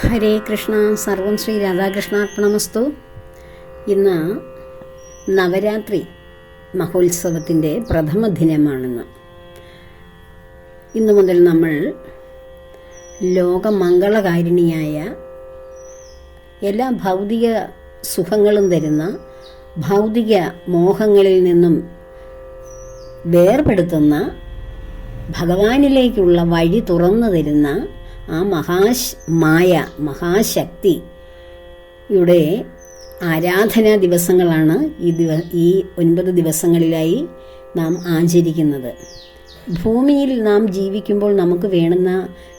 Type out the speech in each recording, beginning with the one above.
ഹരേ കൃഷ്ണ സർവം ശ്രീ രാധാകൃഷ്ണാർപ്പണമസ്തു. ഇന്ന് നവരാത്രി മഹോത്സവത്തിന്റെ പ്രഥമ ദിനമാണെന്ന്. ഇന്നു മുതൽ നമ്മൾ ലോകമംഗളകാരിണിയായ എല്ലാ ഭൗതിക സുഖങ്ങളും തരുന്ന ഭൗതിക മോഹങ്ങളിൽ നിന്നും വേർപെടുത്തുന്ന ഭഗവാനിലേക്കുള്ള വഴി തുറന്നു തരുന്ന ആ മഹാശ് മായ മഹാശക്തി യുടെ ആരാധനാ ദിവസങ്ങളാണ് ഈ ദിവ ഈ ഒൻപത് ദിവസങ്ങളിലായി നാം ആചരിക്കുന്നത്. ഭൂമിയിൽ നാം ജീവിക്കുമ്പോൾ നമുക്ക് വേണ്ടുന്ന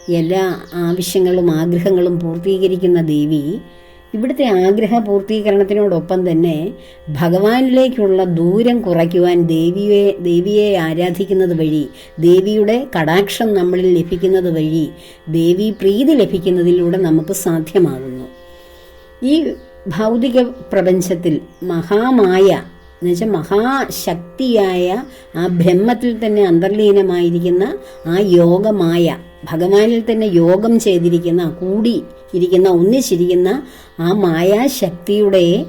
എല്ലാ ആവശ്യങ്ങളും ആഗ്രഹങ്ങളും പൂർത്തീകരിക്കുന്ന ദേവി ഇവിടുത്തെ ആഗ്രഹ പൂർത്തീകരണത്തിനോടൊപ്പം തന്നെ ഭഗവാനിലേക്കുള്ള ദൂരം കുറയ്ക്കുവാൻ ദേവിയെ ദേവിയെ ആരാധിക്കുന്നത് വഴി ദേവിയുടെ കടാക്ഷം നമ്മളിൽ ലഭിക്കുന്നത് വഴി ദേവി പ്രീതി ലഭിക്കുന്നതിലൂടെ നമുക്ക് സാധ്യമാകുന്നു. ഈ ഭൗതിക പ്രപഞ്ചത്തിൽ മഹാമായ എന്നുവെച്ചാൽ മഹാശക്തിയായ ആ ബ്രഹ്മത്തിൽ തന്നെ അന്തർലീനമായിരിക്കുന്ന ആ യോഗമായ ഭഗവാനിൽ തന്നെ യോഗം ചെയ്തിരിക്കുന്ന കൂടി ഇരിക്കുന്ന ഒന്നിച്ചിരിക്കുന്ന ആ മായാശക്തിയുടെ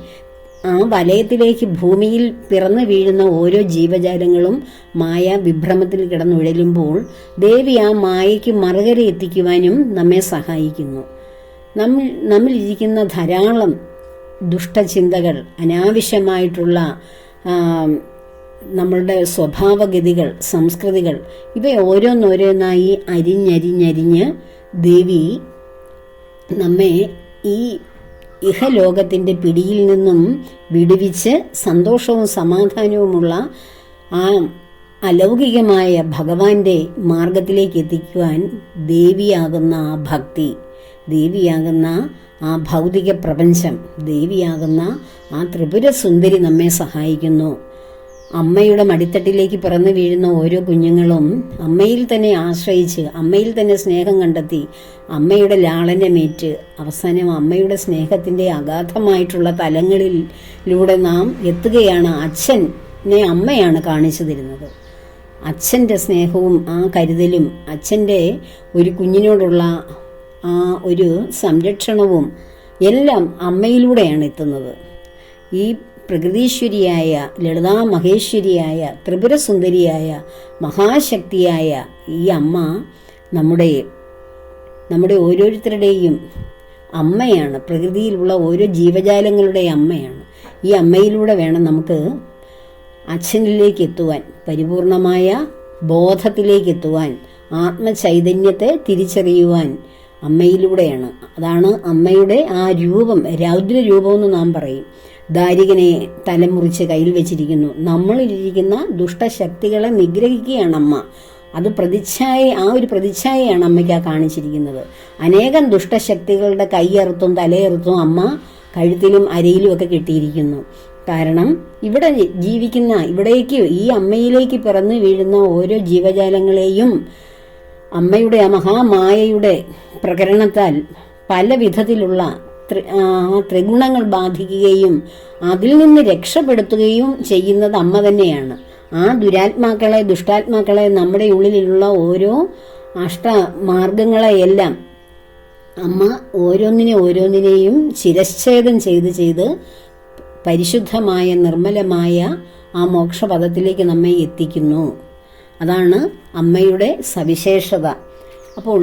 ആ വലയത്തിലേക്ക് ഭൂമിയിൽ പിറന്നു വീഴുന്ന ഓരോ ജീവജാലങ്ങളും മായ വിഭ്രമത്തിൽ കിടന്നുഴലുമ്പോൾ ദേവി ആ മായയ്ക്ക് മറുകര എത്തിക്കുവാനും നമ്മെ സഹായിക്കുന്നു. നമ്മൾ നമ്മളിരിക്കുന്ന ധാരാളം ദുഷ്ടചിന്തകൾ അനാവശ്യമായിട്ടുള്ള നമ്മളുടെ സ്വഭാവഗതികൾ സംസ്കൃതികൾ ഇവ ഓരോന്നോരോന്നായി അരിഞ്ഞരിഞ്ഞരിഞ്ഞ് ദേവി നമ്മെ ഈ ഇഹലോകത്തിന്റെ പിടിയിൽ നിന്നും വിടുവിച്ച് സന്തോഷവും സമാധാനവുമുള്ള ആ അലൗകികമായ ഭഗവാന്റെ മാർഗത്തിലേക്ക് എത്തിക്കുവാൻ ദേവിയാകുന്ന ആ ഭക്തി ദേവിയാകുന്ന ആ ഭൗതിക പ്രപഞ്ചം ദേവിയാകുന്ന ആ ത്രിപുര സുന്ദരി നമ്മെ സഹായിക്കുന്നു. അമ്മയുടെ മടിത്തട്ടിലേക്ക് പിറന്നു വീഴുന്ന ഓരോ കുഞ്ഞുങ്ങളും അമ്മയിൽ തന്നെ ആശ്രയിച്ച് അമ്മയിൽ തന്നെ സ്നേഹം കണ്ടെത്തി അമ്മയുടെ ലാളനമേറ്റ് അവസാനം അമ്മയുടെ സ്നേഹത്തിന്റെ അഗാധമായിട്ടുള്ള തലങ്ങളിലൂടെ നാം എത്തുകയാണ് അച്ഛനെ അമ്മയാണ് കാണിച്ചു തരുന്നത്. അച്ഛന്റെ സ്നേഹവും ആ കരുതലും അച്ഛന്റെ ഒരു കുഞ്ഞിനോടുള്ള ആ ഒരു സംരക്ഷണവും എല്ലാം അമ്മയിലൂടെയാണ് എത്തുന്നത്. ഈ പ്രകൃതീശ്വരിയായ ലളിതാ മഹേശ്വരിയായ ത്രിപുരസുന്ദരിയായ മഹാശക്തിയായ ഈ അമ്മ നമ്മുടെ നമ്മുടെ ഓരോരുത്തരുടെയും അമ്മയാണ്. പ്രകൃതിയിലുള്ള ഓരോ ജീവജാലങ്ങളുടെ അമ്മയാണ്. ഈ അമ്മയിലൂടെ വേണം നമുക്ക് അച്ഛനിലേക്ക് എത്തുവാൻ പരിപൂർണമായ ബോധത്തിലേക്ക് എത്തുവാൻ ആത്മചൈതന്യത്തെ തിരിച്ചറിയുവാൻ അമ്മയിലൂടെയാണ്. അതാണ് അമ്മയുടെ ആ രൂപം രൗദ്ര എന്ന് നാം പറയും. ദാരികനെ തലമുറിച്ച് കയ്യിൽ വെച്ചിരിക്കുന്നു. നമ്മളിലിരിക്കുന്ന ദുഷ്ടശക്തികളെ നിഗ്രഹിക്കുകയാണ് അമ്മ. അത് പ്രതിച്ഛായ ആ ഒരു പ്രതിച്ഛായയാണ് അമ്മയ്ക്ക് ആ കാണിച്ചിരിക്കുന്നത്. അനേകം ദുഷ്ടശക്തികളുടെ കൈയറുത്തും തലയറുത്തും അമ്മ കഴുത്തിലും അരയിലും ഒക്കെ കിട്ടിയിരിക്കുന്നു. കാരണം ഇവിടെ ജീവിക്കുന്ന ഇവിടേക്ക് ഈ അമ്മയിലേക്ക് പിറന്നു വീഴുന്ന ഓരോ ജീവജാലങ്ങളെയും അമ്മയുടെ ആ മഹാമായയുടെ പ്രകരണത്താൽ പല വിധത്തിലുള്ള ത്രിഗുണങ്ങൾ ബാധിക്കുകയും അതിൽ നിന്ന് രക്ഷപ്പെടുത്തുകയും ചെയ്യുന്നത് അമ്മ തന്നെയാണ്. ആ ദുരാത്മാക്കളെ ദുഷ്ടാത്മാക്കളെ നമ്മുടെ ഉള്ളിലുള്ള ഓരോ അഷ്ടമാർഗങ്ങളെയെല്ലാം അമ്മ ഓരോന്നിനെ ഓരോന്നിനെയും ശിരശ്ഛേദം ചെയ്ത് ചെയ്ത് പരിശുദ്ധമായ നിർമ്മലമായ ആ മോക്ഷപദത്തിലേക്ക് നമ്മെ എത്തിക്കുന്നു. അതാണ് അമ്മയുടെ സവിശേഷത. അപ്പോൾ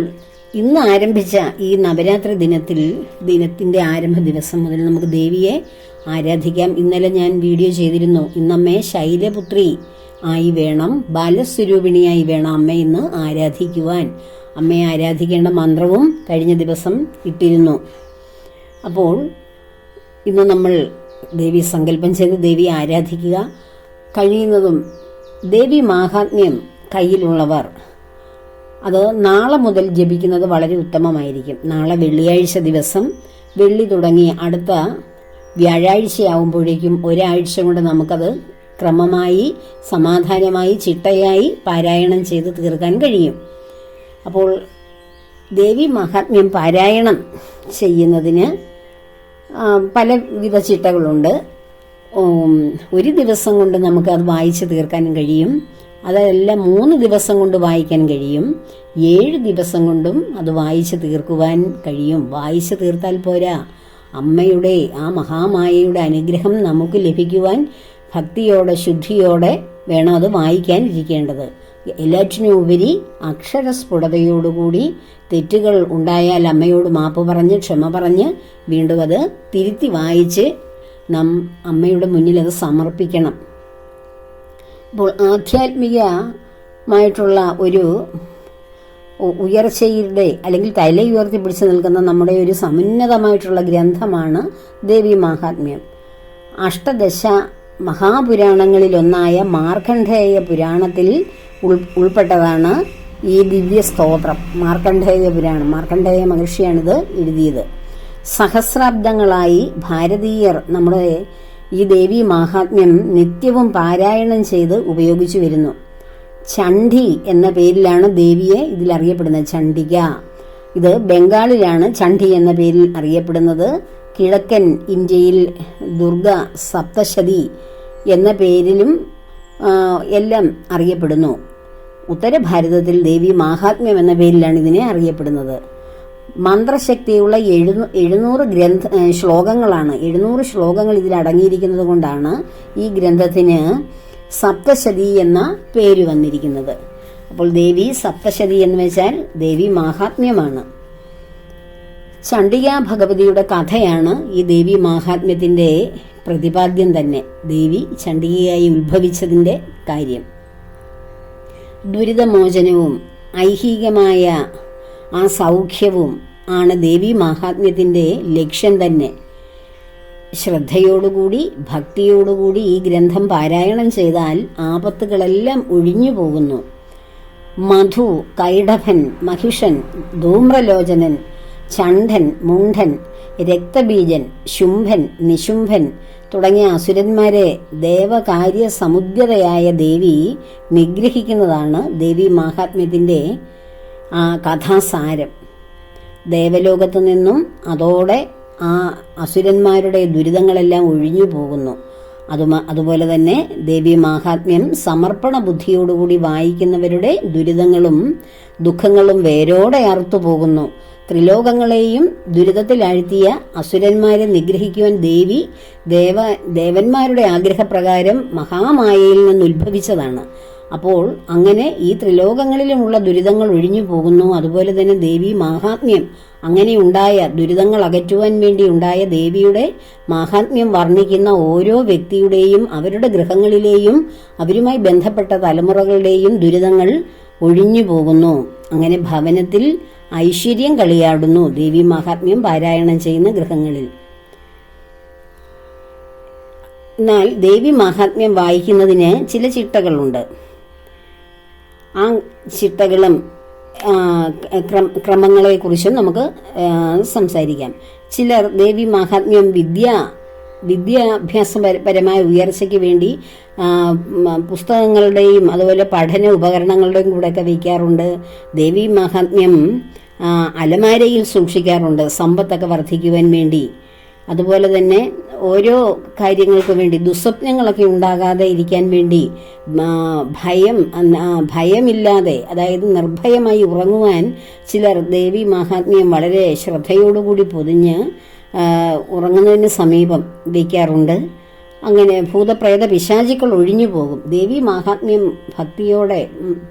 ഇന്ന് ആരംഭിച്ച ഈ നവരാത്രി ദിനത്തിൽ ദിനത്തിന്റെ ആരംഭ ദിവസം മുതൽ നമുക്ക് ദേവിയെ ആരാധിക്കാം. ഇന്നലെ ഞാൻ വീഡിയോ ചെയ്തിരുന്നു ഇന്നമ്മേ ശൈലപുത്രി ആയി വേണം ബാലസ്വരൂപിണിയായി വേണം അമ്മ ഇന്ന് ആരാധിക്കുവാൻ. അമ്മയെ ആരാധിക്കേണ്ട മന്ത്രവും കഴിഞ്ഞ ദിവസം ഇട്ടിരുന്നു. അപ്പോൾ ഇന്ന് നമ്മൾ ദേവി സങ്കല്പം ചെയ്ത് ദേവി ആരാധിക്കുക. കഴിയുന്നതും ദേവി മാഹാത്മ്യം കയ്യിലുള്ളവർ അത് നാളെ മുതൽ ജപിക്കുന്നത് വളരെ ഉത്തമമായിരിക്കും. നാളെ വെള്ളിയാഴ്ച ദിവസം വെള്ളി തുടങ്ങി അടുത്ത വ്യാഴാഴ്ചയാവുമ്പോഴേക്കും ഒരാഴ്ച കൊണ്ട് നമുക്കത് ക്രമമായി സമാധാനമായി ചിട്ടയായി പാരായണം ചെയ്ത് തീർക്കാൻ കഴിയും. അപ്പോൾ ദേവി മഹാത്മ്യം പാരായണം ചെയ്യുന്നതിന് പലവിധ ചിട്ടകളുണ്ട്. ഒരു ദിവസം കൊണ്ട് നമുക്ക് അത് വായിച്ചു തീർക്കാനും കഴിയും. അതെല്ലാം മൂന്ന് ദിവസം കൊണ്ട് വായിക്കാൻ കഴിയും. ഏഴ് ദിവസം കൊണ്ടും അത് വായിച്ചു തീർക്കുവാൻ കഴിയും. വായിച്ചു തീർത്താൽ പോരാ. അമ്മയുടെ ആ മഹാമായയുടെ അനുഗ്രഹം നമുക്ക് ലഭിക്കുവാൻ ഭക്തിയോടെ ശുദ്ധിയോടെ വേണം അത് വായിക്കാൻ ഇരിക്കേണ്ടത്. എല്ലാറ്റിനും ഉപരി അക്ഷരസ്ഫുടതയോടുകൂടി തെറ്റുകൾ ഉണ്ടായാൽ അമ്മയോട് മാപ്പ് പറഞ്ഞ് ക്ഷമ പറഞ്ഞ് വീണ്ടും അത് തിരുത്തി വായിച്ച് നം അമ്മയുടെ മുന്നിൽ അത് സമർപ്പിക്കണം. അപ്പോൾ ആധ്യാത്മികമായിട്ടുള്ള ഒരു ഉയർച്ചയുടെ അല്ലെങ്കിൽ തല ഉയർത്തി പിടിച്ചു നിൽക്കുന്ന നമ്മുടെ ഒരു സമുന്നതമായിട്ടുള്ള ഗ്രന്ഥമാണ് ദേവി മാഹാത്മ്യം. അഷ്ടദശ മഹാപുരാണങ്ങളിലൊന്നായ മാർക്കണ്ഡേയ പുരാണത്തിൽ ഉൾ ഉൾപ്പെട്ടതാണ് ഈ ദിവ്യ സ്തോത്രം മാർക്കണ്ഡേയ പുരാണം മാർക്കണ്ഡേയ മഹർഷിയാണിത് എഴുതിയത്. സഹസ്രാബ്ദങ്ങളായി ഭാരതീയർ നമ്മുടെ ഈ ദേവി മാഹാത്മ്യം നിത്യവും പാരായണം ചെയ്ത് ഉപയോഗിച്ചു വരുന്നു. ചണ്ഡി എന്ന പേരിലാണ് ദേവിയെ ഇതിൽ അറിയപ്പെടുന്നത്. ചണ്ഡിക. ഇത് ബംഗാളിലാണ് ചണ്ഡി എന്ന പേരിൽ അറിയപ്പെടുന്നത്. കിഴക്കൻ ഇന്ത്യയിൽ ദുർഗ സപ്തശതി എന്ന പേരിലും എല്ലാം അറിയപ്പെടുന്നു. ഉത്തരഭാരതത്തിൽ ദേവി മാഹാത്മ്യം എന്ന പേരിലാണ് ഇതിനെ അറിയപ്പെടുന്നത്. മന്ത്രശക്തിയുള്ള എഴുന്നൂ എഴുന്നൂറ് ഗ്രന്ഥ ശ്ലോകങ്ങളാണ്. എഴുന്നൂറ് ശ്ലോകങ്ങൾ ഇതിൽ അടങ്ങിയിരിക്കുന്നത് കൊണ്ടാണ് ഈ ഗ്രന്ഥത്തിന് സപ്തശതി എന്ന പേര് വന്നിരിക്കുന്നത്. അപ്പോൾ ദേവി സപ്തശതി എന്ന് വെച്ചാൽ ദേവി മാഹാത്മ്യമാണ്. ചണ്ഡിക ഭഗവതിയുടെ കഥയാണ് ഈ ദേവി മാഹാത്മ്യത്തിന്റെ പ്രതിപാദ്യം തന്നെ. ദേവി ചണ്ഡികയായി ഉത്ഭവിച്ചതിന്റെ കാര്യം. ദുരിതമോചനവും ഐഹികമായ ആ സൗഖ്യവും ആണ് ദേവി മാഹാത്മ്യത്തിന്റെ ലക്ഷ്യം തന്നെ. ശ്രദ്ധയോടുകൂടി ഭക്തിയോടുകൂടി ഈ ഗ്രന്ഥം പാരായണം ചെയ്താൽ ആപത്തുകളെല്ലാം ഒഴിഞ്ഞു പോകുന്നു. മധു കൈഡഭൻ മഹിഷൻ ധൂമ്രലോചനൻ ചണ്ഡൻ മുണ്ഠൻ രക്തബീജൻ ശുംഭൻ നിശുംഭൻ തുടങ്ങിയ അസുരന്മാരെ ദേവകാര്യ സമുദ്രതയായ ദേവി നിഗ്രഹിക്കുന്നതാണ് ദേവി മാഹാത്മ്യത്തിന്റെ ആ കഥാസാരം. ദേവലോകത്തു നിന്നും അതോടെ ആ അസുരന്മാരുടെ ദുരിതങ്ങളെല്ലാം ഒഴിഞ്ഞു പോകുന്നു. അതു അതുപോലെ തന്നെ ദേവി മാഹാത്മ്യം സമർപ്പണ ബുദ്ധിയോടുകൂടി വായിക്കുന്നവരുടെ ദുരിതങ്ങളും ദുഃഖങ്ങളും വേരോടെ അറുത്തു പോകുന്നു. ത്രിലോകങ്ങളെയും ദുരിതത്തിലാഴ്ത്തിയ അസുരന്മാരെ നിഗ്രഹിക്കുവാൻ ദേവി ദേവ ദേവന്മാരുടെ ആഗ്രഹപ്രകാരം മഹാമായയിൽ നിന്ന് ഉത്ഭവിച്ചതാണ്. അപ്പോൾ അങ്ങനെ ഈ ത്രിലോകങ്ങളിലുമുള്ള ദുരിതങ്ങൾ ഒഴിഞ്ഞു പോകുന്നു. അതുപോലെ തന്നെ ദേവി മാഹാത്മ്യം. അങ്ങനെ ഉണ്ടായ ദുരിതങ്ങൾ അകറ്റുവാൻ വേണ്ടി ഉണ്ടായ ദേവിയുടെ മാഹാത്മ്യം വർണിക്കുന്ന ഓരോ വ്യക്തിയുടെയും അവരുടെ ഗൃഹങ്ങളിലെയും അവരുമായി ബന്ധപ്പെട്ട തലമുറകളുടെയും ദുരിതങ്ങൾ ഒഴിഞ്ഞു പോകുന്നു. അങ്ങനെ ഭവനത്തിൽ ഐശ്വര്യം കളിയാടുന്നു ദേവി മാഹാത്മ്യം പാരായണം ചെയ്യുന്ന ഗൃഹങ്ങളിൽ. എന്നാൽ ദേവി മാഹാത്മ്യം വായിക്കുന്നതിന് ചില ചിട്ടകളുണ്ട്. ആ ചിട്ടകളും ക്രമങ്ങളെ കുറിച്ചും നമുക്ക് സംസാരിക്കാം. ചിലർ ദേവി മാഹാത്മ്യം വിദ്യ വിദ്യാഭ്യാസപരമായ ഉയർച്ചയ്ക്ക് വേണ്ടി പുസ്തകങ്ങളുടെയും അതുപോലെ പഠന ഉപകരണങ്ങളുടെയും കൂടെയൊക്കെ വയ്ക്കാറുണ്ട്. ദേവി മഹാത്മ്യം അലമാരയിൽ സൂക്ഷിക്കാറുണ്ട്. സമ്പത്തൊക്കെ വർദ്ധിക്കുവാൻ വേണ്ടി. അതുപോലെ തന്നെ ഓരോ കാര്യങ്ങൾക്ക് വേണ്ടി ദുസ്വപ്നങ്ങളൊക്കെ ഉണ്ടാകാതെ ഇരിക്കാൻ വേണ്ടി ഭയം ഭയമില്ലാതെ അതായത് നിർഭയമായി ഉറങ്ങുവാൻ ചിലർ ദേവി മഹാത്മ്യം വളരെ ശ്രദ്ധയോടുകൂടി പൊതിഞ്ഞ് ഉറങ്ങുന്നതിന് സമീപം വയ്ക്കാറുണ്ട്. അങ്ങനെ ഭൂതപ്രേത പിശാചിക്കൾ ഒഴിഞ്ഞു പോകും. ദേവി മാഹാത്മ്യം ഭക്തിയോടെ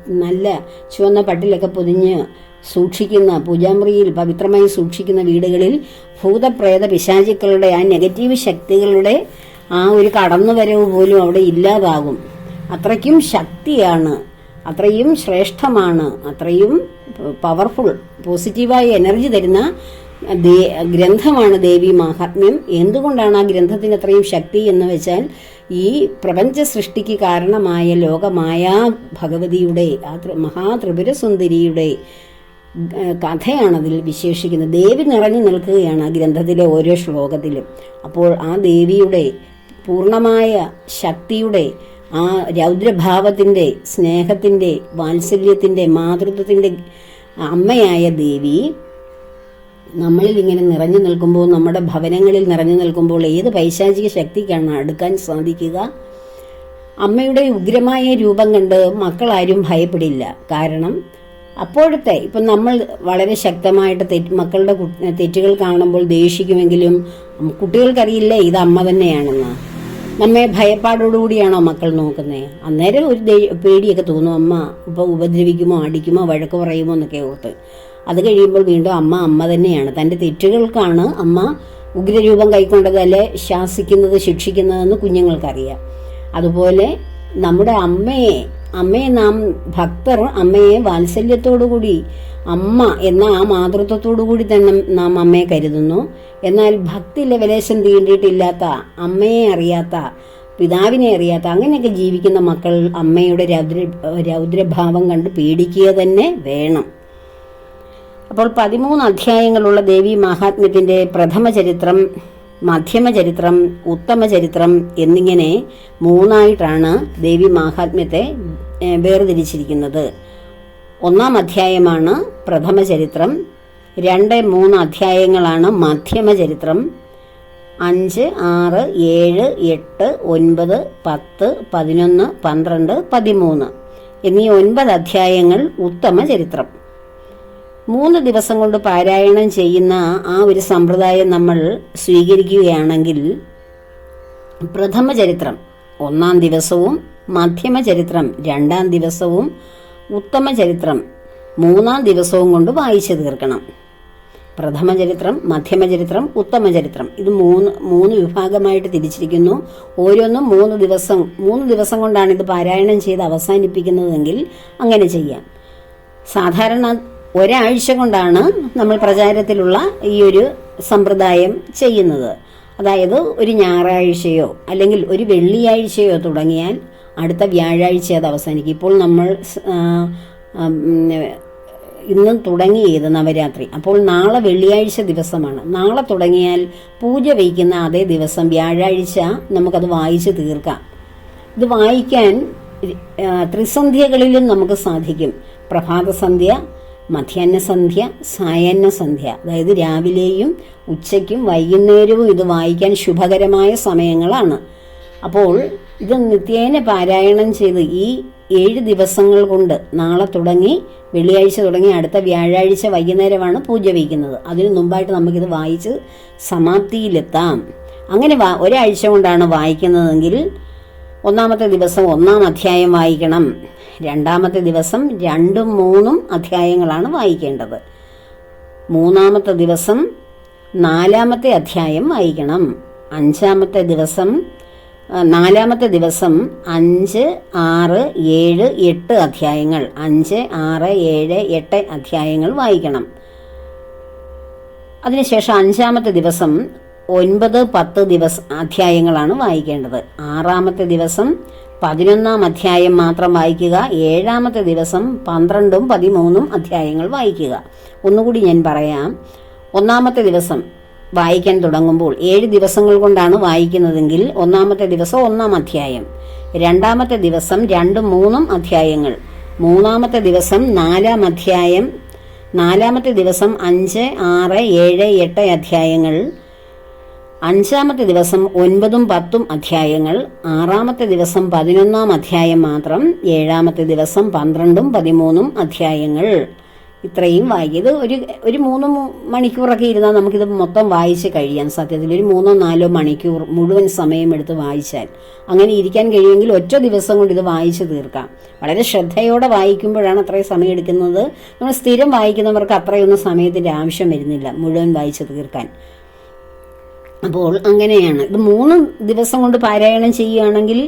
നല്ല ചുവന്ന പട്ടിലൊക്കെ പൊതിഞ്ഞ് സൂക്ഷിക്കുന്ന പൂജാമുറിയിൽ പവിത്രമായി സൂക്ഷിക്കുന്ന വീടുകളിൽ ഭൂതപ്രേത പിശാചുക്കളുടെ ആ നെഗറ്റീവ് ശക്തികളുടെ ആ ഒരു കടന്നുവരവ് പോലും അവിടെ ഇല്ലാതാകും. അത്രയ്ക്കും ശക്തിയാണ് അത്രയും ശ്രേഷ്ഠമാണ് അത്രയും പവർഫുൾ പോസിറ്റീവായ എനർജി തരുന്ന ഗ്രന്ഥമാണ് ദേവി മാഹാത്മ്യം. എന്തുകൊണ്ടാണ് ആ ഗ്രന്ഥത്തിന് അത്രയും ശക്തി എന്ന് വെച്ചാൽ ഈ പ്രപഞ്ച സൃഷ്ടിക്ക് കാരണമായ ലോകമായ ഭഗവതിയുടെ ആ മഹാത്രിപുര മഹാത്രിപുരസുന്ദരിയുടെ ഏഹ് കഥയാണ് അതിൽ വിശേഷിക്കുന്നത്. ദേവി നിറഞ്ഞു നിൽക്കുകയാണ് ആ ഗ്രന്ഥത്തിലെ ഓരോ ശ്ലോകത്തിലും. അപ്പോൾ ആ ദേവിയുടെ പൂർണമായ ശക്തിയുടെ ആ രൗദ്രഭാവത്തിന്റെ സ്നേഹത്തിന്റെ വാത്സല്യത്തിന്റെ മാതൃത്വത്തിന്റെ അമ്മയായ ദേവി നമ്മളിൽ ഇങ്ങനെ നിറഞ്ഞു നിൽക്കുമ്പോൾ നമ്മുടെ ഭവനങ്ങളിൽ നിറഞ്ഞു നിൽക്കുമ്പോൾ ഏത് പൈശാചിക ശക്തിക്കാണ് അടുക്കാൻ സാധിക്കുക? അമ്മയുടെ ഉഗ്രമായ രൂപം കണ്ട് മക്കളാരും ഭയപ്പെടില്ല. കാരണം അപ്പോഴത്തെ ഇപ്പം നമ്മൾ വളരെ ശക്തമായിട്ട് തെറ്റ് മക്കളുടെ തെറ്റുകൾ കാണുമ്പോൾ ദേഷിക്കുമെങ്കിലും കുട്ടികൾക്കറിയില്ല ഇത് അമ്മ തന്നെയാണെന്ന്. നമ്മെ ഭയപ്പാടോടുകൂടിയാണോ മക്കൾ നോക്കുന്നത് അന്നേരം ഒരു പേടിയൊക്കെ തോന്നും. അമ്മ ഇപ്പോൾ ഉപദ്രവിക്കുമോ അടിക്കുമോ വഴക്ക് പറയുമോ എന്നൊക്കെ ഓർത്ത്. അത് കഴിയുമ്പോൾ വീണ്ടും അമ്മ അമ്മ തന്നെയാണ്. തന്റെ തെറ്റുകൾക്കാണ് അമ്മ ഉഗ്രരൂപം കൈക്കൊണ്ടത് അല്ലെ ശാസിക്കുന്നത് ശിക്ഷിക്കുന്നതെന്ന് കുഞ്ഞുങ്ങൾക്കറിയാം. അതുപോലെ നമ്മുടെ അമ്മയെ അമ്മയെ നാം ഭക്തർ അമ്മയെ വാത്സല്യത്തോടുകൂടി അമ്മ എന്ന ആ മാതൃത്വത്തോടു കൂടി തന്നെ നാം അമ്മയെ കരുതുന്നു. എന്നാൽ ഭക്തി ലെവലേശം തീണ്ടിയിട്ടില്ലാത്ത അമ്മയെ അറിയാത്ത പിതാവിനെ അറിയാത്ത അങ്ങനെയൊക്കെ ജീവിക്കുന്ന മക്കൾ അമ്മയുടെ രൗദ്ര രൗദ്രഭാവം കണ്ട് പേടിക്കുക തന്നെ വേണം. അപ്പോൾ പതിമൂന്ന് അധ്യായങ്ങളുള്ള ദേവി മഹാത്മ്യത്തിന്റെ പ്രഥമ ചരിത്രം മധ്യമ ഉത്തമചരിത്രം ഉത്തമ ചരിത്രം എന്നിങ്ങനെ മൂന്നായിട്ടാണ് ദേവി മാഹാത്മ്യത്തെ വേർതിരിച്ചിരിക്കുന്നത്. ഒന്നാം അധ്യായമാണ് പ്രഥമ ചരിത്രം രണ്ട് മൂന്ന് അധ്യായങ്ങളാണ് മധ്യമ ചരിത്രം അഞ്ച് ആറ് ഏഴ് എട്ട് ഒൻപത് പത്ത് പതിനൊന്ന് പന്ത്രണ്ട് പതിമൂന്ന് എന്നീ ഒൻപത് അധ്യായങ്ങൾ ഉത്തമ ചരിത്രം മൂന്ന് ദിവസം കൊണ്ട് പാരായണം ചെയ്യുന്ന ആ ഒരു സമ്പ്രദായം നമ്മൾ സ്വീകരിക്കുകയാണെങ്കിൽ പ്രഥമ ചരിത്രം ഒന്നാം ദിവസവും മധ്യമ ചരിത്രം രണ്ടാം ദിവസവും ഉത്തമ ചരിത്രം മൂന്നാം ദിവസവും കൊണ്ട് വായിച്ചു തീർക്കണം. പ്രഥമ ചരിത്രം മധ്യമ ചരിത്രം ഉത്തമ ചരിത്രം. ഇത് മൂന്ന് മൂന്ന് വിഭാഗമായിട്ട് തിരിച്ചിരിക്കുന്നു. ഓരോന്നും മൂന്ന് ദിവസം മൂന്ന് ദിവസം കൊണ്ടാണ് ഇത് പാരായണം ചെയ്ത് അവസാനിപ്പിക്കുന്നതെങ്കിൽ അങ്ങനെ ചെയ്യാം. സാധാരണ ഒരാഴ്ച കൊണ്ടാണ് നമ്മൾ പ്രചാരത്തിലുള്ള ഈ ഒരു സമ്പ്രദായം ചെയ്യുന്നത്. അതായത് ഒരു ഞായറാഴ്ചയോ അല്ലെങ്കിൽ ഒരു വെള്ളിയാഴ്ചയോ തുടങ്ങിയാൽ അടുത്ത വ്യാഴാഴ്ച അത് അവസാനിക്കും. ഇപ്പോൾ നമ്മൾ ഇന്ന് തുടങ്ങിയത് നവരാത്രി. അപ്പോൾ നാളെ വെള്ളിയാഴ്ച ദിവസമാണ്. നാളെ തുടങ്ങിയാൽ പൂജ വയ്ക്കുന്ന അതേ ദിവസം വ്യാഴാഴ്ച നമുക്കത് വായിച്ച് തീർക്കാം. ഇത് വായിക്കാൻ ത്രിസന്ധ്യകളിലും നമുക്ക് സാധിക്കും. പ്രഭാതസന്ധ്യ മധ്യാഹ്ന സന്ധ്യ സായാഹ്ന സന്ധ്യ അതായത് രാവിലെയും ഉച്ചയ്ക്കും വൈകുന്നേരവും ഇത് വായിക്കാൻ ശുഭകരമായ സമയങ്ങളാണ്. അപ്പോൾ ഇത് നിത്യേന പാരായണം ചെയ്ത് ഈ ഏഴ് ദിവസങ്ങൾ കൊണ്ട് നാളെ തുടങ്ങി വെള്ളിയാഴ്ച തുടങ്ങി അടുത്ത വ്യാഴാഴ്ച വൈകുന്നേരമാണ് പൂജ വയ്ക്കുന്നത്. അതിനു മുമ്പായിട്ട് നമുക്കിത് വായിച്ച് സമാപ്തിയിലെത്താം. അങ്ങനെ ഒരാഴ്ച കൊണ്ടാണ് വായിക്കുന്നതെങ്കിൽ ഒന്നാമത്തെ ദിവസം ഒന്നാം അധ്യായം വായിക്കണം. രണ്ടാമത്തെ ദിവസം രണ്ടും മൂന്നും അധ്യായങ്ങളാണ് വായിക്കേണ്ടത്. മൂന്നാമത്തെ ദിവസം നാലാമത്തെ അധ്യായം വായിക്കണം. അഞ്ചാമത്തെ ദിവസം നാലാമത്തെ ദിവസം അഞ്ച് ആറ് ഏഴ് എട്ട് അധ്യായങ്ങൾ. അഞ്ച് ആറ് ഏഴ് എട്ട് അധ്യായങ്ങൾ വായിക്കണം. അതിനുശേഷം അഞ്ചാമത്തെ ദിവസം ഒൻപത് പത്ത് ദിവസ അധ്യായങ്ങളാണ് വായിക്കേണ്ടത്. ആറാമത്തെ ദിവസം പതിനൊന്നാം അധ്യായം മാത്രം വായിക്കുക. ഏഴാമത്തെ ദിവസം പന്ത്രണ്ടും പതിമൂന്നും അധ്യായങ്ങൾ വായിക്കുക. ഒന്നുകൂടി ഞാൻ പറയാം. ഒന്നാമത്തെ ദിവസം വായിക്കാൻ തുടങ്ങുമ്പോൾ ഏഴ് ദിവസങ്ങൾ കൊണ്ടാണ് വായിക്കുന്നതെങ്കിൽ ഒന്നാമത്തെ ദിവസം ഒന്നാം അധ്യായം രണ്ടാമത്തെ ദിവസം രണ്ടും മൂന്നും അധ്യായങ്ങൾ മൂന്നാമത്തെ ദിവസം നാലാം അധ്യായം നാലാമത്തെ ദിവസം അഞ്ച് ആറ് ഏഴ് എട്ട് അധ്യായങ്ങൾ അഞ്ചാമത്തെ ദിവസം ഒൻപതും പത്തും അധ്യായങ്ങൾ ആറാമത്തെ ദിവസം പതിനൊന്നാം അധ്യായം മാത്രം ഏഴാമത്തെ ദിവസം പന്ത്രണ്ടും പതിമൂന്നും അധ്യായങ്ങൾ. ഇത്രയും വായിക്കും ഒരു ഒരു മൂന്ന് മണിക്കൂറൊക്കെ ഇരുന്നാൽ നമുക്കിത് മൊത്തം വായിച്ച് കഴിയാം. സത്യത്തിൽ ഒരു മൂന്നോ നാലോ മണിക്കൂർ മുഴുവൻ സമയമെടുത്ത് വായിച്ചാൽ. അങ്ങനെ ഇരിക്കാൻ കഴിയുമെങ്കിൽ ഒറ്റ ദിവസം കൊണ്ട് ഇത് വായിച്ച് തീർക്കാം. വളരെ ശ്രദ്ധയോടെ വായിക്കുമ്പോഴാണ് അത്രയും സമയം എടുക്കുന്നത്. നമ്മൾ സ്ഥിരം വായിക്കുന്നവർക്ക് അത്രയൊന്നും സമയത്തിന്റെ ആവശ്യം വരുന്നില്ല മുഴുവൻ വായിച്ച് തീർക്കാൻ. അപ്പോൾ അങ്ങനെയാണ്. ഇത് മൂന്ന് ദിവസം കൊണ്ട് പാരായണം ചെയ്യുകയാണെങ്കിൽ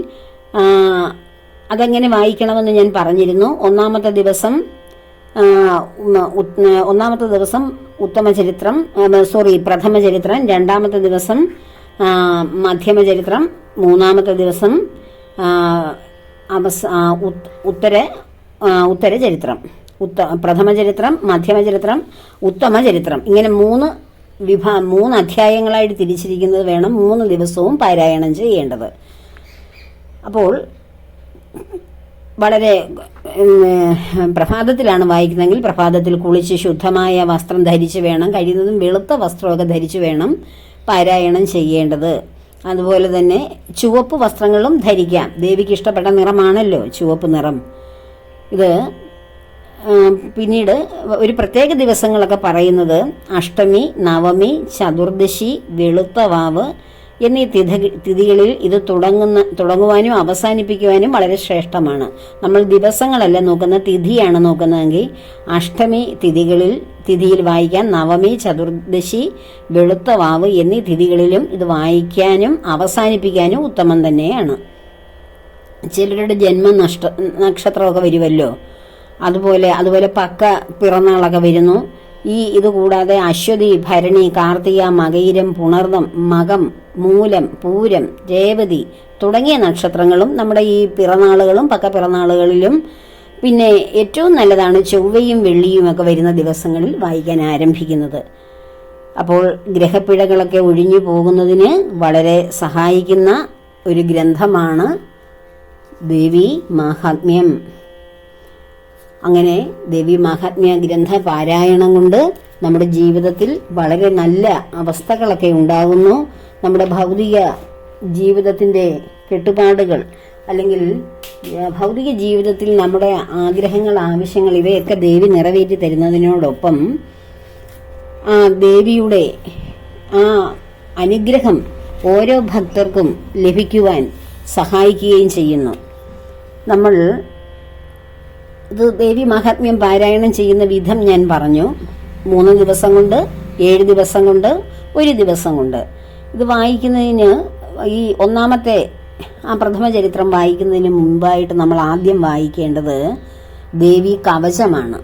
അതെങ്ങനെ വായിക്കണമെന്ന് ഞാൻ പറഞ്ഞിരുന്നു. ഒന്നാമത്തെ ദിവസം ഒന്നാമത്തെ ദിവസം ഉത്തമ ചരിത്രം സോറി പ്രഥമ ചരിത്രം രണ്ടാമത്തെ ദിവസം മധ്യമ ചരിത്രം മൂന്നാമത്തെ ദിവസം അവസ ഉത്തര ഉത്തര ചരിത്രം ഉത്ത പ്രഥമ ചരിത്രം മധ്യമ ചരിത്രം ഉത്തമ ചരിത്രം. ഇങ്ങനെ മൂന്ന് വിഭാ മൂന്ന് അധ്യായങ്ങളായിട്ട് തിരിച്ചിരിക്കുന്നത് വേണം. മൂന്ന് ദിവസവും പാരായണം ചെയ്യേണ്ടത്. അപ്പോൾ വളരെ പ്രഭാതത്തിലാണ് വായിക്കുന്നതെങ്കിൽ പ്രഭാതത്തിൽ കുളിച്ച് ശുദ്ധമായ വസ്ത്രം ധരിച്ച് വേണം. കഴിയുന്നതും വെളുത്ത വസ്ത്രമൊക്കെ ധരിച്ച് വേണം പാരായണം ചെയ്യേണ്ടത്. അതുപോലെ തന്നെ ചുവപ്പ് വസ്ത്രങ്ങളും ധരിക്കാം. ദേവിക്ക് ഇഷ്ടപ്പെട്ട നിറമാണല്ലോ ചുവപ്പ് നിറം. ഇത് പിന്നീട് ഒരു പ്രത്യേക ദിവസങ്ങളൊക്കെ പറയുന്നത് അഷ്ടമി നവമി ചതുർദശി വെളുത്ത വാവ് എന്നീ തിഥി തിഥികളിൽ ഇത് തുടങ്ങുന്ന തുടങ്ങുവാനും അവസാനിപ്പിക്കുവാനും വളരെ ശ്രേഷ്ഠമാണ്. നമ്മൾ ദിവസങ്ങളല്ല നോക്കുന്ന തിഥിയാണ് നോക്കുന്നതെങ്കിൽ അഷ്ടമി തിഥികളിൽ തിഥിയിൽ വായിക്കാൻ നവമി ചതുർദശി വെളുത്ത വാവ് എന്നീ തിഥികളിലും ഇത് വായിക്കാനും അവസാനിപ്പിക്കാനും ഉത്തമം തന്നെയാണ്. ചിലരുടെ ജന്മ നഷ്ട നക്ഷത്രമൊക്കെ വരുമല്ലോ. അതുപോലെ അതുപോലെ പക്ക പിറന്നാളൊക്കെ വരുന്നു. ഈ ഇത് കൂടാതെ അശ്വതി ഭരണി കാർത്തിക മകയിരം പുണർദം മകം മൂലം പൂരം രേവതി തുടങ്ങിയ നക്ഷത്രങ്ങളും നമ്മുടെ ഈ പിറന്നാളുകളും പക്ക പിറന്നാളുകളിലും പിന്നെ ഏറ്റവും നല്ലതാണ് ചൊവ്വയും വെള്ളിയും ഒക്കെ വരുന്ന ദിവസങ്ങളിൽ വായിക്കാൻ ആരംഭിക്കുന്നത്. അപ്പോൾ ഗ്രഹപ്പിഴകളൊക്കെ ഒഴിഞ്ഞു പോകുന്നതിന് വളരെ സഹായിക്കുന്ന ഒരു ഗ്രന്ഥമാണ് ദേവി മാഹാത്മ്യം. അങ്ങനെ ദേവി മഹാത്മ്യ ഗ്രന്ഥ പാരായണം കൊണ്ട് നമ്മുടെ ജീവിതത്തിൽ വളരെ നല്ല അവസ്ഥകളൊക്കെ ഉണ്ടാകുന്നു നമ്മുടെ ഭൗതിക ജീവിതത്തിന്റെ കെട്ടുപാടുകൾ അല്ലെങ്കിൽ ഭൗതിക ജീവിതത്തിൽ നമ്മുടെ ആഗ്രഹങ്ങൾ ആവശ്യങ്ങൾ ഇവയൊക്കെ ദേവി നിറവേറ്റി തരുന്നതിനോടൊപ്പം ആ ദേവിയുടെ ആ അനുഗ്രഹം ഓരോ ഭക്തർക്കും ലഭിക്കുവാൻ സഹായിക്കുകയും ചെയ്യുന്നു. നമ്മൾ ഇത് ദേവി മഹാത്മ്യം പാരായണം ചെയ്യുന്ന വിധം ഞാൻ പറഞ്ഞു. മൂന്ന് ദിവസം കൊണ്ട് ഏഴ് ദിവസം കൊണ്ട് ഒരു ദിവസം കൊണ്ട്. ഇത് വായിക്കുന്നതിന് ഈ ഒന്നാമത്തെ ആ പ്രഥമ ചരിത്രം വായിക്കുന്നതിന് മുമ്പായിട്ട് നമ്മൾ ആദ്യം വായിക്കേണ്ടത് ദേവി കവചമാണ്.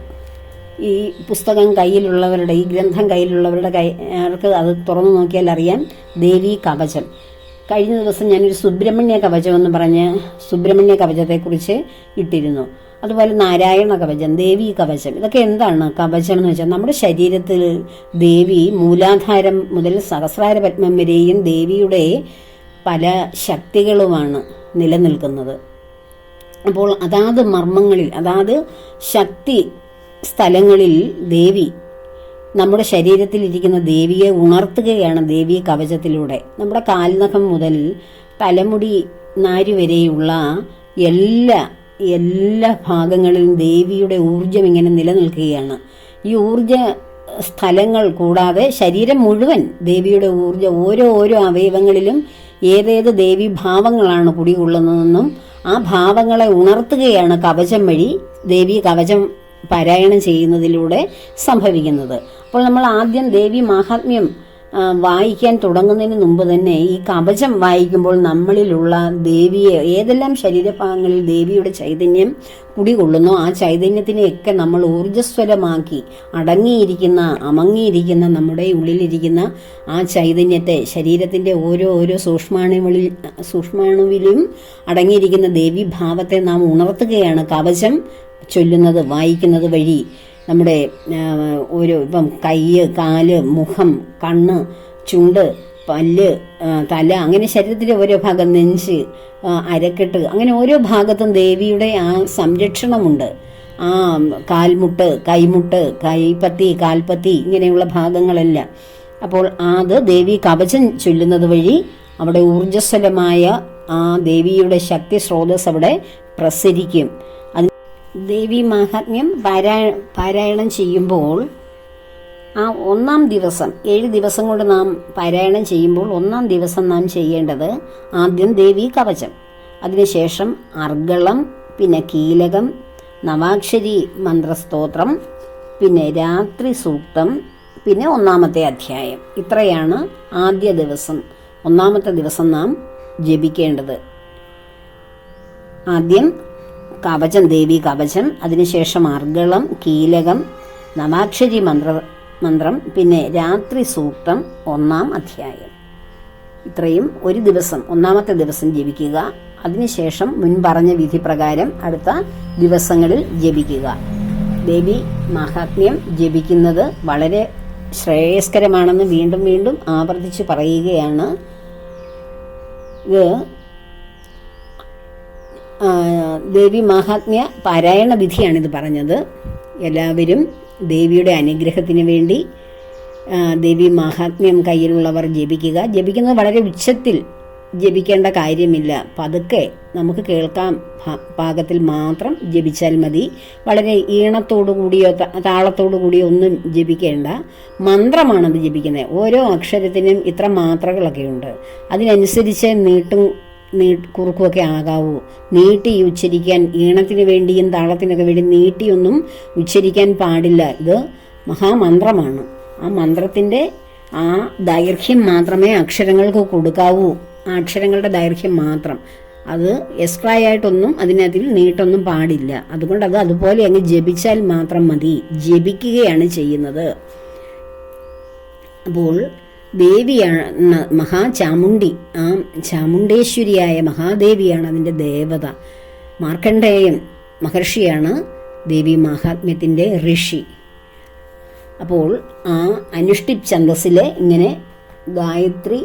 ഈ പുസ്തകം കയ്യിലുള്ളവരുടെ ഈ ഗ്രന്ഥം കയ്യിലുള്ളവരുടെ കൈ അവർക്ക് അത് തുറന്നു നോക്കിയാൽ അറിയാം ദേവി കവചം. കഴിഞ്ഞ ദിവസം ഞാനൊരു സുബ്രഹ്മണ്യ കവചം എന്ന് പറഞ്ഞ് സുബ്രഹ്മണ്യ കവചത്തെക്കുറിച്ച് ഇട്ടിരുന്നു. അതുപോലെ നാരായണ കവചം ദേവി കവചം ഇതൊക്കെ എന്താണ് കവചം എന്ന് വെച്ചാൽ നമ്മുടെ ശരീരത്തിൽ ദേവി മൂലാധാരം മുതൽ സഹസ്രാര പത്മം വരെയും ദേവിയുടെ പല ശക്തികളുമാണ് നിലനിൽക്കുന്നത്. അപ്പോൾ അതാത് മർമ്മങ്ങളിൽ അതാത് ശക്തി സ്ഥലങ്ങളിൽ ദേവി നമ്മുടെ ശരീരത്തിൽ ഇരിക്കുന്ന ദേവിയെ ഉണർത്തുകയാണ് ദേവി കവചത്തിലൂടെ. നമ്മുടെ കാൽനഖം മുതൽ തലമുടി നാരി വരെയുള്ള എല്ലാ എല്ലാ ഭാഗങ്ങളിലും ദേവിയുടെ ഊർജം ഇങ്ങനെ നിലനിൽക്കുകയാണ്. ഈ ഊർജ സ്ഥലങ്ങൾ കൂടാതെ ശരീരം മുഴുവൻ ദേവിയുടെ ഊർജ ഓരോ ഓരോ അവയവങ്ങളിലും ഏതേത് ദേവി ഭാവങ്ങളാണ് കുടികൊള്ളുന്നതെന്നും ആ ഭാവങ്ങളെ ഉണർത്തുകയാണ് കവചം വഴി ദേവി കവചം പാരായണം ചെയ്യുന്നതിലൂടെ സംഭവിക്കുന്നത്. അപ്പോൾ നമ്മൾ ആദ്യം ദേവി മാഹാത്മ്യം വായിക്കാൻ തുടങ്ങുന്നതിന് മുമ്പ് തന്നെ ഈ കവചം വായിക്കുമ്പോൾ നമ്മളിലുള്ള ദേവിയെ ഏതെല്ലാം ശരീരഭാഗങ്ങളിൽ ദേവിയുടെ ചൈതന്യം കുടികൊള്ളുന്നു ആ ചൈതന്യത്തിനെയൊക്കെ നമ്മൾ ഊർജസ്വലമാക്കി അടങ്ങിയിരിക്കുന്ന അമങ്ങിയിരിക്കുന്ന നമ്മുടെ ഉള്ളിലിരിക്കുന്ന ആ ചൈതന്യത്തെ ശരീരത്തിന്റെ ഓരോ ഓരോ സൂക്ഷ്മാണുവിളിൽ സൂക്ഷ്മാണുവിലും അടങ്ങിയിരിക്കുന്ന ദേവി ഭാവത്തെ നാം ഉണർത്തുകയാണ് കവചം ചൊല്ലുന്നത് വായിക്കുന്നത് വഴി. നമ്മുടെ ഒരു ഇപ്പം കൈ കാൽ മുഖം കണ്ണ് ചുണ്ട് പല്ല് തല അങ്ങനെ ശരീരത്തിലെ ഓരോ ഭാഗം നെഞ്ച് അരക്കെട്ട് അങ്ങനെ ഓരോ ഭാഗത്തും ദേവിയുടെ ആ സംരക്ഷണമുണ്ട്. ആ കാൽമുട്ട് കൈമുട്ട് കൈപ്പത്തി കാൽപ്പത്തി ഇങ്ങനെയുള്ള ഭാഗങ്ങളെല്ലാം. അപ്പോൾ അത് ദേവി കവചം ചൊല്ലുന്നത് വഴി അവിടെ ഊർജസ്വലമായ ആ ദേവിയുടെ ശക്തി സ്രോതസ് അവിടെ പ്രസരിക്കും. ദേവി മാഹാത്മ്യം പാരാ പാരായണം ചെയ്യുമ്പോൾ ആ ഒന്നാം ദിവസം ഏഴ് ദിവസം കൊണ്ട് നാം പാരായണം ചെയ്യുമ്പോൾ ഒന്നാം ദിവസം നാം ചെയ്യേണ്ടത് ആദ്യം ദേവി കവചം. അതിനുശേഷം അർഗളം പിന്നെ കീലകം നവാക്ഷരി മന്ത്രസ്തോത്രം പിന്നെ രാത്രി സൂക്തം പിന്നെ ഒന്നാമത്തെ അധ്യായം. ഇത്രയാണ് ആദ്യ ദിവസം ഒന്നാമത്തെ ദിവസം നാം ജപിക്കേണ്ടത്. ആദ്യം കവചം ദേവി കവചം അതിനുശേഷം അർഗളം കീലകം നവാക്ഷരി മന്ത്ര മന്ത്രം പിന്നെ രാത്രി സൂക്തം ഒന്നാം അധ്യായം. ഇത്രയും ഒരു ദിവസം ഒന്നാമത്തെ ദിവസം ജപിക്കുക. അതിനുശേഷം മുൻപറഞ്ഞ വിധി പ്രകാരം അടുത്ത ദിവസങ്ങളിൽ ജപിക്കുക. ദേവി മഹാത്മ്യം ജപിക്കുന്നത് വളരെ ശ്രേയസ്കരമാണെന്ന് വീണ്ടും വീണ്ടും ആവർത്തിച്ച് പറയുകയാണ്. ഇത് ദേവി മഹാത്മ്യ പാരായണ വിധിയാണിത് പറഞ്ഞത്. എല്ലാവരും ദേവിയുടെ അനുഗ്രഹത്തിന് വേണ്ടി ദേവി മഹാത്മ്യം കയ്യിലുള്ളവർ ജപിക്കുക. ജപിക്കുന്നത് വളരെ ഉച്ചത്തിൽ ജപിക്കേണ്ട കാര്യമില്ല. പതുക്കെ നമുക്ക് കേൾക്കാം. പാകത്തിൽ മാത്രം ജപിച്ചാൽ മതി. വളരെ ഈണത്തോടു കൂടിയോ താളത്തോടു കൂടിയോ ഒന്നും ജപിക്കേണ്ട. മന്ത്രമാണത് ജപിക്കുന്നത്. ഓരോ അക്ഷരത്തിനും ഇത്ര മാത്രകളൊക്കെ ഉണ്ട് അതിനനുസരിച്ച് നീട്ടും നീ കുറുക്കുമൊക്കെ ആകാവൂ. നീട്ടി ഉച്ചരിക്കാൻ ഈണത്തിന് വേണ്ടിയും താളത്തിനൊക്കെ വേണ്ടി നീട്ടിയൊന്നും ഉച്ചരിക്കാൻ പാടില്ല. ഇത് മഹാമന്ത്രമാണ്. ആ മന്ത്രത്തിന്റെ ആ ദൈർഘ്യം മാത്രമേ അക്ഷരങ്ങൾക്ക് കൊടുക്കാവൂ. ആ അക്ഷരങ്ങളുടെ ദൈർഘ്യം മാത്രം. അത് എക്സ്ട്രാ ആയിട്ടൊന്നും അതിനകത്തിൽ നീട്ടൊന്നും പാടില്ല. അതുകൊണ്ട് അത് അതുപോലെ അങ്ങ് ജപിച്ചാൽ മാത്രം മതി. ജപിക്കുകയാണ് ചെയ്യുന്നത്. അപ്പോൾ ദേവിയാണ് മഹാചാമുണ്ടി ആ ചാമുണ്ടേശ്വരിയായ മഹാദേവിയാണ് അതിന്റെ ദേവത. മാർക്കണ്ഡേയം മഹർഷിയാണ് ദേവി മഹാത്മ്യത്തിന്റെ ഋഷി. അപ്പോൾ ആ അനുഷ്ഠിപ് ഛന്തസ്സിലെ ഇങ്ങനെ ഗായത്രി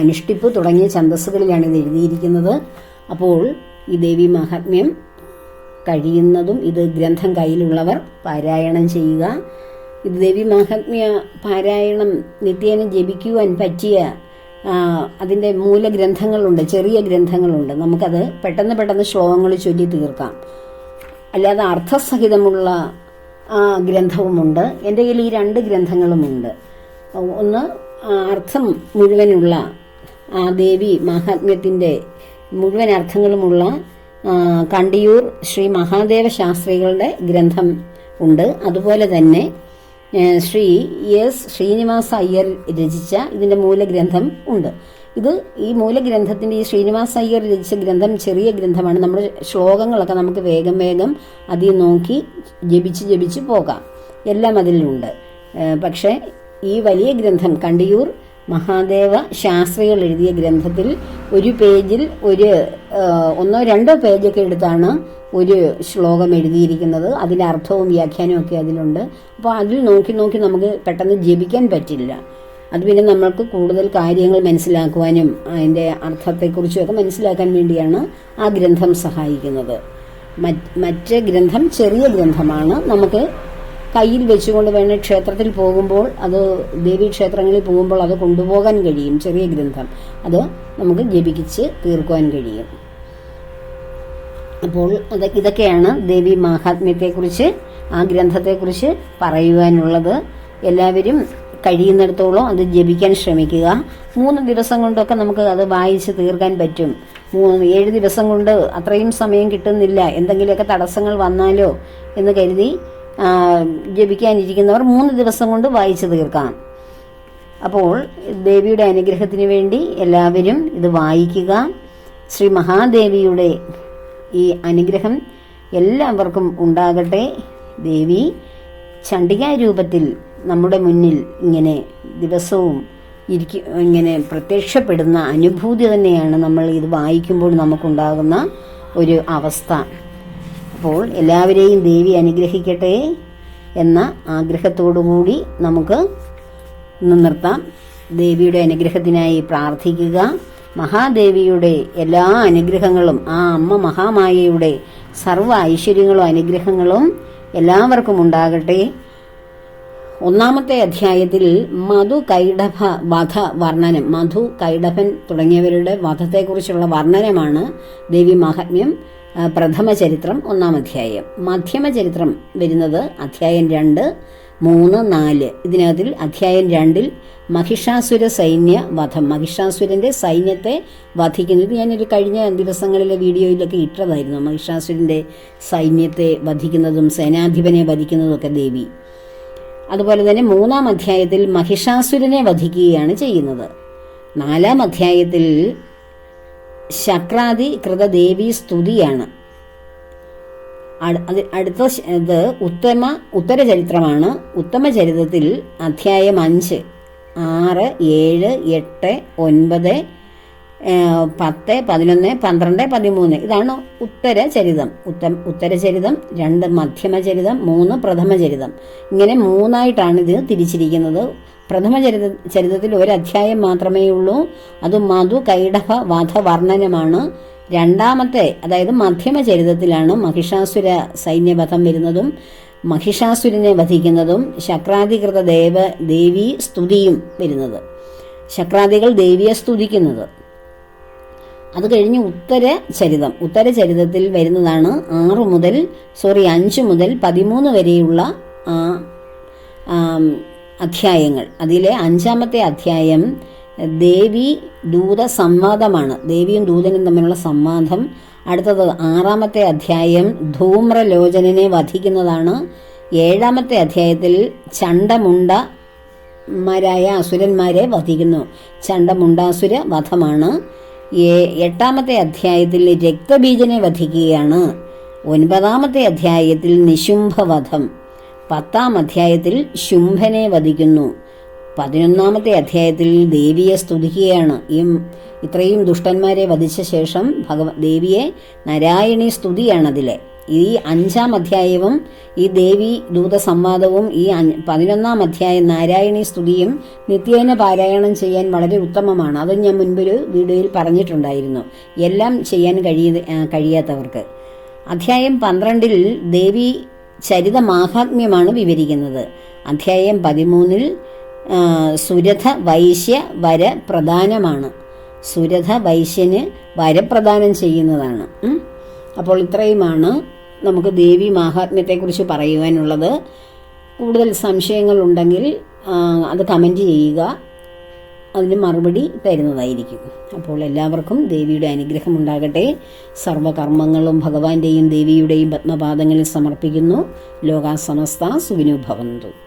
അനുഷ്ഠിപ്പ് തുടങ്ങിയ ഛന്തസ്സുകളിലാണ് ഇത് എഴുതിയിരിക്കുന്നത്. അപ്പോൾ ഈ ദേവി മഹാത്മ്യം കഴിയുന്നതും ഇത് ഗ്രന്ഥം കയ്യിലുള്ളവർ പാരായണം ചെയ്യുക. ഇത് ദേവി മഹാത്മ്യ പാരായണം നിത്യേന ജപിക്കുവാൻ പറ്റിയ അതിന്റെ മൂലഗ്രന്ഥങ്ങളുണ്ട് ചെറിയ ഗ്രന്ഥങ്ങളുണ്ട്. നമുക്കത് പെട്ടെന്ന് പെട്ടെന്ന് ശ്ലോകങ്ങൾ ചൊല്ലി തീർക്കാം. അല്ലാതെ അർത്ഥസഹിതമുള്ള ഗ്രന്ഥവുമുണ്ട്. എന്റെ കയ്യിൽ ഈ രണ്ട് ഗ്രന്ഥങ്ങളുമുണ്ട്. ഒന്ന് അർത്ഥം മുഴുവനുള്ള ആ ദേവി മഹാത്മ്യത്തിന്റെ മുഴുവൻ അർത്ഥങ്ങളുമുള്ള കണ്ടിയൂർ ശ്രീ മഹാദേവ ശാസ്ത്രികളുടെ ഗ്രന്ഥം ഉണ്ട്. അതുപോലെ തന്നെ ശ്രീ എസ് ശ്രീനിവാസ അയ്യർ രചിച്ച ഇതിന്റെ മൂലഗ്രന്ഥം ഉണ്ട്. ഇത് ഈ മൂലഗ്രന്ഥത്തിന്റെ ഈ ശ്രീനിവാസ അയ്യർ രചിച്ച ഗ്രന്ഥം ചെറിയ ഗ്രന്ഥമാണ്. നമ്മുടെ ശ്ലോകങ്ങളൊക്കെ നമുക്ക് വേഗം വേഗം അതിൽ നോക്കി ജപിച്ച് ജപിച്ച് പോകാം. എല്ലാം അതിലുണ്ട്. പക്ഷേ ഈ വലിയ ഗ്രന്ഥം കണ്ടിയൂർ മഹാദേവ ശാസ്ത്രികൾ എഴുതിയ ഗ്രന്ഥത്തിൽ ഒരു പേജിൽ ഒരു ഒന്നോ രണ്ടോ പേജൊക്കെ എടുത്താണ് ഒരു ശ്ലോകം എഴുതിയിരിക്കുന്നത്. അതിന്റെ അർത്ഥവും വ്യാഖ്യാനവും ഒക്കെ അതിലുണ്ട്. അപ്പോൾ അതിൽ നോക്കി നോക്കി നമുക്ക് പെട്ടെന്ന് ജപിക്കാൻ പറ്റില്ല. അത് പിന്നെ നമ്മൾക്ക് കൂടുതൽ കാര്യങ്ങൾ മനസ്സിലാക്കുവാനും അതിന്റെ അർത്ഥത്തെക്കുറിച്ചുമൊക്കെ മനസ്സിലാക്കാൻ വേണ്ടിയാണ് ആ ഗ്രന്ഥം സഹായിക്കുന്നത്. മറ്റ് ഗ്രന്ഥം ചെറിയ ഗ്രന്ഥമാണ്. നമുക്ക് കയ്യിൽ വെച്ചുകൊണ്ട് വേണേൽ ക്ഷേത്രത്തിൽ പോകുമ്പോൾ അത് ദേവീ ക്ഷേത്രങ്ങളിൽ പോകുമ്പോൾ അത് കൊണ്ടുപോകാൻ കഴിയും. ചെറിയ ഗ്രന്ഥം. അത് നമുക്ക് ജപിച്ച് തീർക്കുവാൻ കഴിയും. അപ്പോൾ അത് ഇതൊക്കെയാണ് ദേവി മാഹാത്മ്യത്തെക്കുറിച്ച് ആ ഗ്രന്ഥത്തെക്കുറിച്ച് പറയുവാനുള്ളത്. എല്ലാവരും കഴിയുന്നിടത്തോളം അത് ജപിക്കാൻ ശ്രമിക്കുക. മൂന്ന് ദിവസം കൊണ്ടൊക്കെ നമുക്ക് അത് വായിച്ച് തീർക്കാൻ പറ്റും. മൂന്ന് ഏഴ് ദിവസം കൊണ്ട് അത്രയും സമയം കിട്ടുന്നില്ല. എന്തെങ്കിലുമൊക്കെ തടസ്സങ്ങൾ വന്നാലോ എന്ന് കരുതി ജപിക്കാനിരിക്കുന്നവർ മൂന്ന് ദിവസം കൊണ്ട് വായിച്ചു തീർക്കാം. അപ്പോൾ ദേവിയുടെ അനുഗ്രഹത്തിന് വേണ്ടി എല്ലാവരും ഇത് വായിക്കുക. ശ്രീ മഹാദേവിയുടെ ഈ അനുഗ്രഹം എല്ലാവർക്കും ഉണ്ടാകട്ടെ. ദേവി ചണ്ഡികാ രൂപത്തിൽ നമ്മുടെ മുന്നിൽ ഇങ്ങനെ ദിവസവും ഇരിക്കു ഇങ്ങനെ പ്രത്യക്ഷപ്പെടുന്ന അനുഭൂതി തന്നെയാണ് നമ്മൾ ഇത് വായിക്കുമ്പോൾ നമുക്കുണ്ടാകുന്ന ഒരു അവസ്ഥ. അപ്പോൾ എല്ലാവരെയും ദേവി അനുഗ്രഹിക്കട്ടെ എന്ന ആഗ്രഹത്തോടുകൂടി നമുക്ക് നിർത്താം. ദേവിയുടെ അനുഗ്രഹത്തിനായി പ്രാർത്ഥിക്കുക. മഹാദേവിയുടെ എല്ലാ അനുഗ്രഹങ്ങളും ആ അമ്മ മഹാമായയുടെ സർവ ഐശ്വര്യങ്ങളും അനുഗ്രഹങ്ങളും എല്ലാവർക്കും ഉണ്ടാകട്ടെ. ഒന്നാമത്തെ അധ്യായത്തിൽ മധു കൈഡഭ വധ വർണനം മധു കൈഡഭൻ തുടങ്ങിയവരുടെ വധത്തെക്കുറിച്ചുള്ള വർണനമാണ് ദേവി മഹാത്മ്യം പ്രഥമ ചരിത്രം ഒന്നാം അധ്യായം. മധ്യമ ചരിത്രം വരുന്നത് അധ്യായം രണ്ട് മൂന്ന് നാല്. ഇതിനകത്തിൽ അധ്യായം രണ്ടിൽ മഹിഷാസുര സൈന്യ വധം. മഹിഷാസുരന്റെ സൈന്യത്തെ വധിക്കുന്നത് ഞാനൊരു കഴിഞ്ഞ ദിവസങ്ങളിലെ വീഡിയോയിലൊക്കെ ഇട്ടതായിരുന്നു. മഹിഷാസുരന്റെ സൈന്യത്തെ വധിക്കുന്നതും സേനാധിപനെ വധിക്കുന്നതും ഒക്കെ ദേവി. അതുപോലെ തന്നെ മൂന്നാം അധ്യായത്തിൽ മഹിഷാസുരനെ വധിക്കുകയാണ് ചെയ്യുന്നത്. നാലാം അധ്യായത്തിൽ ശക്രാതി കൃതദേവി സ്തുതിയാണ്. അടുത്ത ഇത് ഉത്തമ ഉത്തരചരിത്രമാണ്. ഉത്തമ ചരിത്രത്തിൽ അധ്യായം അഞ്ച് ആറ് ഏഴ് എട്ട് ഒൻപത് പത്ത് പതിനൊന്ന് പന്ത്രണ്ട് പതിമൂന്ന്. ഇതാണ് ഉത്തരചരിതം ചരിതം. ഉത്തം ഉത്തരചരിതം രണ്ട് മധ്യമചരിതം മൂന്ന് പ്രഥമചരിതം ഇങ്ങനെ മൂന്നായിട്ടാണ് ഇത് തിരിച്ചിരിക്കുന്നത്. പ്രഥമ ചരിത ചരിതത്തിൽ ഒരു അധ്യായം മാത്രമേ ഉള്ളൂ. അത് മധു കൈഡഭ വധ വർണനമാണ്. രണ്ടാമത്തെ അതായത് മധ്യമ ചരിതത്തിലാണ് മഹിഷാസുര സൈന്യവധം വരുന്നതും മഹിഷാസുരനെ വധിക്കുന്നതും ശക്രാധികൃത ദേവ ദേവി സ്തുതിയും വരുന്നത്. ശക്രാദികൾ ദേവിയെ സ്തുതിക്കുന്നത്. അത് കഴിഞ്ഞ് ഉത്തര ചരിതം. ഉത്തര ചരിതത്തിൽ വരുന്നതാണ് ആറ് മുതൽ സോറി അഞ്ച് മുതൽ പതിമൂന്ന് വരെയുള്ള അധ്യായങ്ങൾ. അതിലെ അഞ്ചാമത്തെ അധ്യായം ദേവി ദൂത സംവാദമാണ് ദേവിയും ദൂതനും തമ്മിലുള്ള സംവാദം. അടുത്തത് ആറാമത്തെ അധ്യായം ധൂമ്രലോചനനെ വധിക്കുന്നതാണ്. ഏഴാമത്തെ അധ്യായത്തിൽ ചണ്ടമുണ്ട മാരായ അസുരന്മാരെ വധിക്കുന്നു. ചണ്ടമുണ്ടാസുര വധമാണ്. എട്ടാമത്തെ അധ്യായത്തിൽ രക്തബീജനെ വധിക്കുകയാണ്. ഒൻപതാമത്തെ അധ്യായത്തിൽ നിശുംഭവധം പത്താം അധ്യായത്തിൽ ശുംഭനെ വധിക്കുന്നു. പതിനൊന്നാമത്തെ അധ്യായത്തിൽ ദേവിയെ സ്തുതിക്കുകയാണ്. ഈ ഇത്രയും ദുഷ്ടന്മാരെ വധിച്ച ശേഷം ഭഗവ ദേവിയെ നാരായണി സ്തുതിയാണ് അതിലെ ഈ അഞ്ചാം അധ്യായവും ഈ ദേവി ദൂത സംവാദവും ഈ പതിനൊന്നാം അധ്യായം നാരായണി സ്തുതിയും നിത്യേന പാരായണം ചെയ്യാൻ വളരെ ഉത്തമമാണ്. അത് ഞാൻ മുൻപൊരു വീഡിയോയിൽ പറഞ്ഞിട്ടുണ്ടായിരുന്നു. എല്ലാം ചെയ്യാൻ കഴിയ കഴിയാത്തവർക്ക്. അധ്യായം പന്ത്രണ്ടിൽ ദേവി ചരിത മാഹാത്മ്യമാണ് വിവരിക്കുന്നത്. അധ്യായം പതിമൂന്നിൽ സുരഥ വൈശ്യ വര പ്രധാനമാണ്. സുരഥ വൈശ്യന് വരപ്രദാനം ചെയ്യുന്നതാണ്. അപ്പോൾ ഇത്രയുമാണ് നമുക്ക് ദേവി മാഹാത്മ്യത്തെക്കുറിച്ച് പറയുവാനുള്ളത്. കൂടുതൽ സംശയങ്ങൾ ഉണ്ടെങ്കിൽ അത് കമന്റ് ചെയ്യുക. അതിന് മറുപടി തരുന്നതായിരിക്കും. അപ്പോൾ എല്ലാവർക്കും ദേവിയുടെ അനുഗ്രഹം ഉണ്ടാകട്ടെ. സർവകർമ്മങ്ങളും ഭഗവാന്റെയും ദേവിയുടെയും പത്മപാദങ്ങളിൽ സമർപ്പിക്കുന്നു. ലോകാസമസ്ത സുഖിനോ ഭവന്തു.